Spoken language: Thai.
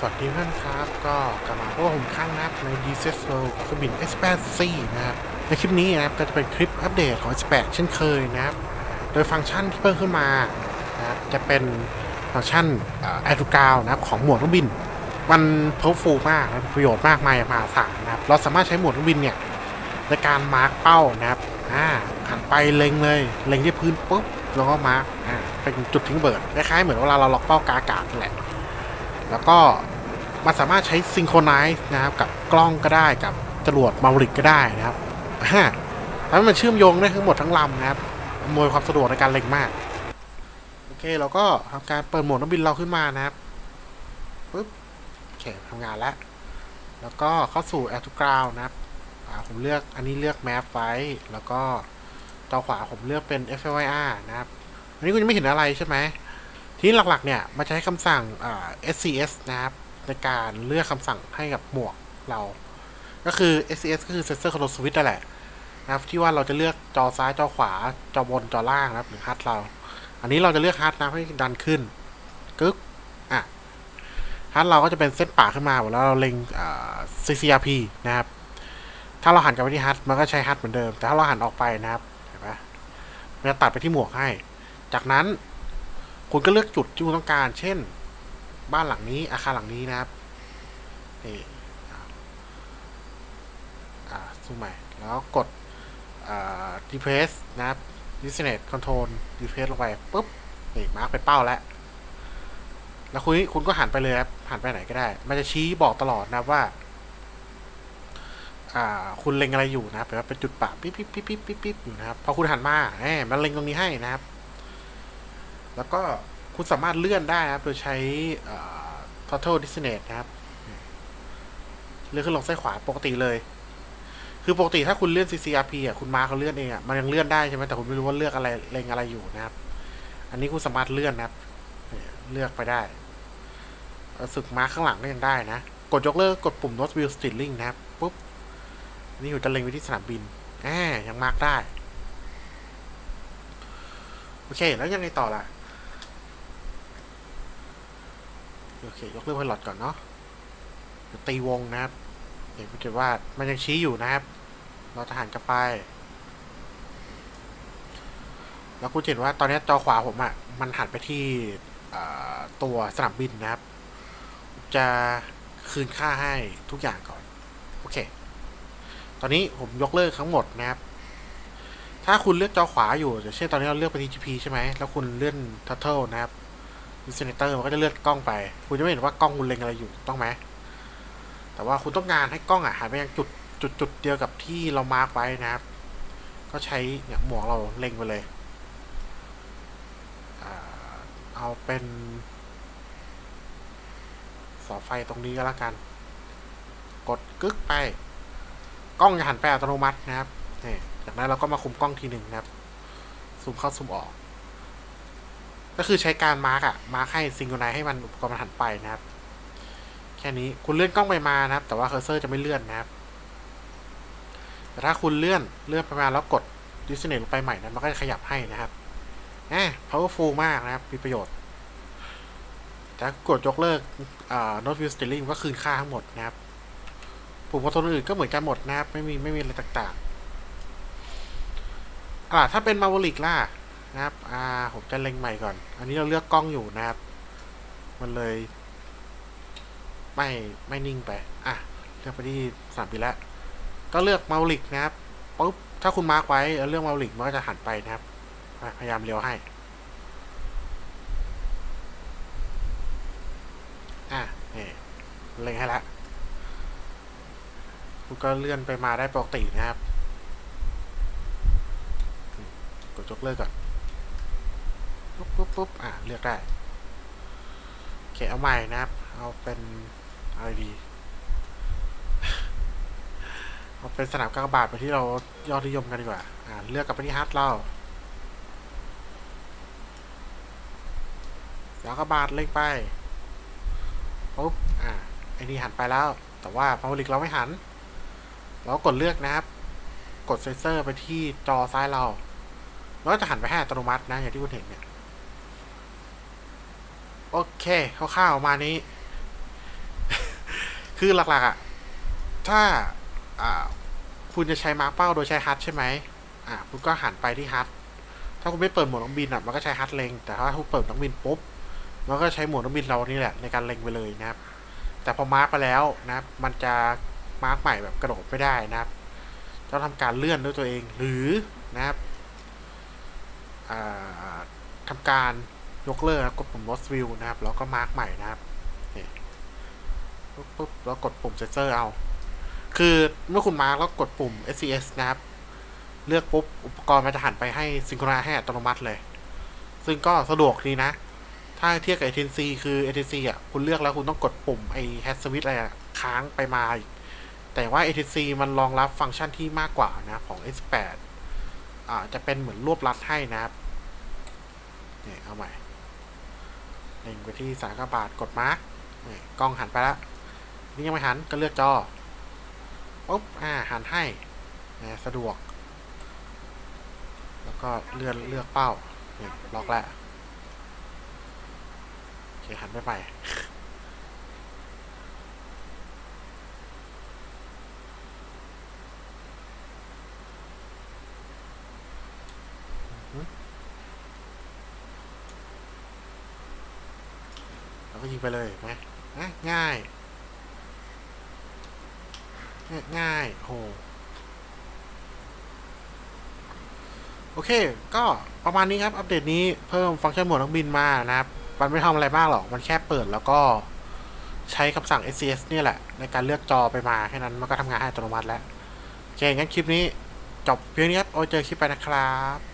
สวัสดีเพื่อนครับ ก็กลับมาพบกับผมอีกครั้งนับใน d c s World เครื่องบิน S8C นะครับ ในคลิปนี้นะครับก็จะเป็นคลิปอัปเดตของ S8 เช่นเคยนะครับ โดยฟังก์ชันที่เพิ่มขึ้นมานะครับจะเป็นฟังก์ชันแอร์ทูกาวนะครับของหมวดเครื่องบิน มันเพอร์ฟูมากนประโยชน์มากมายมหาศาลนะครับ เราสามารถใช้หมวดเครื่องบินเนี่ยในการมาร์กเป้านะครับอ่าหันไปเล็งเลยเล็งที่พื้นปุ๊บแล้วก็มาร์กอ่าเป็นจุดทิ้งเบิร์ดคล้ายๆเหมือนเวลาเราล็อกเป้ากาอากาศนั่นแหละ แล้วก็มันสามารถใช้ซิงโครไนซ์นะครับกับกล้องก็ได้กับจรวดมาริกก็ได้นะครับฮะทำให้มันเชื่อมโยงได้ทั้งหมดทั้งลำนะครับอำนวยความสะดวกในการเล็งมาก โอเคเราก็ทำการเปิดโหมดนักบินเราขึ้นมานะครับปึ๊บโอเคทำงานแล้ว แล้วก็เข้าสู่ Air to Ground นะครับผมเลือกอันนี้เลือก Map ไว้แล้วก็จอขวาผมเลือกเป็น FLIR นะครับ อันนี้คุณยังไม่เห็นอะไรใช่ไหม ทีนี้หลักๆเนี่ยมันจะให้คำสั่ง SCS นะครับ ในการเลือกคำสั่งให้กับหมวกเรา ก็คือ SCS ก็คือ Sensor Control Switch นั่นแหละนะครับที่ว่าเราจะเลือกจอซ้ายจอขวา จอบนจอล่างนะครับหรือฮัทเรา อันนี้เราจะเลือกฮัทนะให้ดันขึ้นกึ๊กอะฮัทเราก็จะเป็นเส้นป่าขึ้นมาแล้วเราเล็ง CCRP นะครับ ถ้าเราหันกลับไปที่ฮัทมันก็ใช้ฮัทเหมือนเดิม แต่ถ้าเราหันออกไปนะครับเห็นปะมันจะตัดไปที่หมวกให้ จากนั้น คุณก็เลือกจุดที่คุณต้องการ เช่น บ้านหลังนี้ อาคารหลังนี้นะครับนี่อ่าอ่าซูมใหม่ แล้วกดอ่า depress นะครับ distance control depress ลงไปปุ๊บ นี่ มาร์กเป็นเป้าแล้ว แล้วคุณคุณก็หันไปเลยครับ หันไปไหนก็ได้ มันจะชี้บอกตลอดนะครับว่าอ่าคุณเล็งอะไรอยู่นะครับแปลว่าเป็นจุดปะปิ๊บปิ๊บปิ๊บปิ๊บปิ๊บปิ๊บอยู่นะครับ พอคุณหันมาแหมมันเล็งตรงนี้ให้นะครับ แล้วก็คุณสามารถเลื่อนได้นะครับ โดยใช้ total distance นะครับ เลื่อนขึ้นลงซ้ายขวาปกติเลย คือปกติถ้าคุณเลื่อน CCRP อะคุณมาเขาเลื่อนเองอะมันยังเลื่อนได้ใช่ไหมแต่คุณไม่รู้ว่าเลือกอะไรเล็งอะไรอยู่นะครับ อันนี้คุณสามารถเลื่อนนะครับ เลือกไปได้สึกมาข้างหลังก็ยังได้นะ กดยกเลิกกดปุ่ม not wheel steering นะครับปุ๊บนี่อยู่จะเล็งไปที่สนามบินแหมยังมาร์กได้ โอเค แล้วยังไงต่อล่ะ โอเค ยกเลิกไพลอตก่อนเนาะตีวงนะครับเดี๋ยวมันจะว่ามันยังชี้อยู่นะครับ เราจะหันกลับไป แล้วคุณเห็นว่าตอนนี้จอขวาผมอะ่ะ มันหันไปที่ตัวสนามบินนะครับ จะคืนค่าให้ทุกอย่างก่อน โอเค ตอนนี้ผมยกเลิกทั้งหมดนะครับ ถ้าคุณเลือกจอขวาอยู่อย่างเช่นตอนนี้เราเลือกไปที่ GP ใช่ไหม แล้วคุณเลื่อน Turtle นะครับ ดิสเนเตอร์มันก็จะเลือนกล้องไป คุณจะไม่เห็นว่ากล้องคุณเล็งอะไรอยู่ต้องไหมแต่ว่าคุณต้องการให้กล้องอะหันไปยังจุดจุดจุดเดียวกับที่เรามาร์กไว้นะครับ ก็ใช้เนี่ยหมวกเราเล็งไปเลยเอาเป็นเสาไฟตรงนี้ก็แล้วกัน กดกึกไป กล้องจะหันไปอัตโนมัตินะครับนี่จากนั้นเราก็มาคุมกล้องทีหนึ่งนะครับซูมเข้าซูมออก ก็คือใช้การมาร์กอะมาร์กให้ซิงโครไนให้มันอุปกรณ์มันหันไปนะครับ แค่นี้คุณเลื่อนกล้องไปมานะครับ แต่ว่าเคอร์เซอร์จะไม่เลื่อนนะครับ แต่ถ้าคุณเลื่อนเลื่อนไปมาแล้วกดดิสเนตลงไปใหม่นั้นมันก็จะขยับให้นะครับแหม powerful มากนะครับ มีประโยชน์แต่กดยกเลิกอ่า not view steering ก็คืนค่าทั้งหมดนะครับปุ่มคอนโทรลอื่นก็เหมือนกันหมดนะครับ ไม่มีไม่มีอะไรต่างๆอ่าถ้าเป็นมาวลิกล่ะ นะครับ อ่า ผมจะเล็งใหม่ก่อน อันนี้เราเลือกกล้องอยู่นะครับ มันเลย ไม่ไม่นิ่งไป อะ เลือกไปที่สามบินแล้ว ก็เลือกเมาลิกนะครับปุ๊บ ถ้าคุณมาร์กไว้แล้วเลือกเมาลิกมันก็จะหันไปนะครับ พยายามเลี้ยวให้ อะนี่เล็งให้แล้วคุณก็เลื่อนไปมาได้ปกตินะครับกดยกเลิกก่อน ปุ๊บอะเลือกได้โอเคเอาใหม่นะครับ เอาเป็นอะไรดีเอาเป็นสนามกากบาทไปที่เรายอดนิยมกันดีกว่าอ่าเลือกกับไปที่ฮาร์ดเราสนามกากบาทเล็งไปปุ๊บอ่าไอ้นี่หันไปแล้ว แต่ว่าพาวลิกเราไม่หัน เราก็กดเลือกนะครับ กดเซนเซอร์ไปที่จอซ้ายเราแล้วก็จะหันไปให้อัตโนมัตินะอย่างที่คุณเห็นเนี่ย โอเคคร่าวๆมานี้ คือหลักๆอะ ถ้าอ่าคุณจะใช้มาร์กเป้าโดยใช้ฮัทใช่ไหมอ่า คุณก็หันไปที่ฮัทถ้าคุณไม่เปิดโหมดนักบินอะ มันก็ใช้ฮัทเล็ง แต่ถ้าคุณเปิดนักบินปุ๊บ มันก็ใช้โหมดนักบินเรานี่แหละ ในการเล็งไปเลยนะครับ แต่พอมาร์กไปแล้วนะมันจะมาร์กใหม่แบบกระโดดไม่ได้นะครับต้องทำการเลื่อนด้วยตัวเอง หรือนะครับอ่าทำการ ยกเลิกนะกดปุ่ม lost view นะครับแล้วก็มาร์กใหม่นะครับนี่ปุ๊บปุ๊บแล้วกดปุ่ม sensor เอา คือเมื่อคุณมาร์กแล้วกดปุ่ม SCS นะครับ เลือกปุ๊บอุปกรณ์มันจะหันไปให้ซิงโครไนให้อัตโนมัติเลย ซึ่งก็สะดวกดีนะ ถ้าเทียบกับ ATC คือ ATC อะคุณเลือกแล้วคุณต้องกดปุ่มไอ้ head switch อะไรค้างไปมาอีกแต่ว่า ATC มันรองรับฟังก์ชันที่มากกว่านะของ S8 อ่าจะเป็นเหมือนรวบรัดให้นะครับนี่เอาใหม่ ล็งไปที่สากบาทกดมาร์กกล้องหันไปแล้วนี่ยังไม่หันก็เลือกจอปุ๊บอ่าหันให้นะสะดวก แล้วก็เลื่อนเลือกเป้า ล็อกแล้วโอเคหันไปไป เราก็ยิงไปเลยเห็นไหมง่ายง่าย ง่ายโหโอเค ก็ประมาณนี้ครับ อัปเดตนี้เพิ่มฟังก์ชันหมวดนักบินมานะครับ มันไม่ทำอะไรมากหรอก มันแค่เปิดแล้วก็ใช้คำสั่ง SCS เนี่ยแหละ ในการเลือกจอไปมาแค่นั้นมันก็ทำงานให้อัตโนมัติแล้วโอเคงั้นคลิปนี้จบเพียงนี้ครับโอ้เจอคลิปไปนะครับ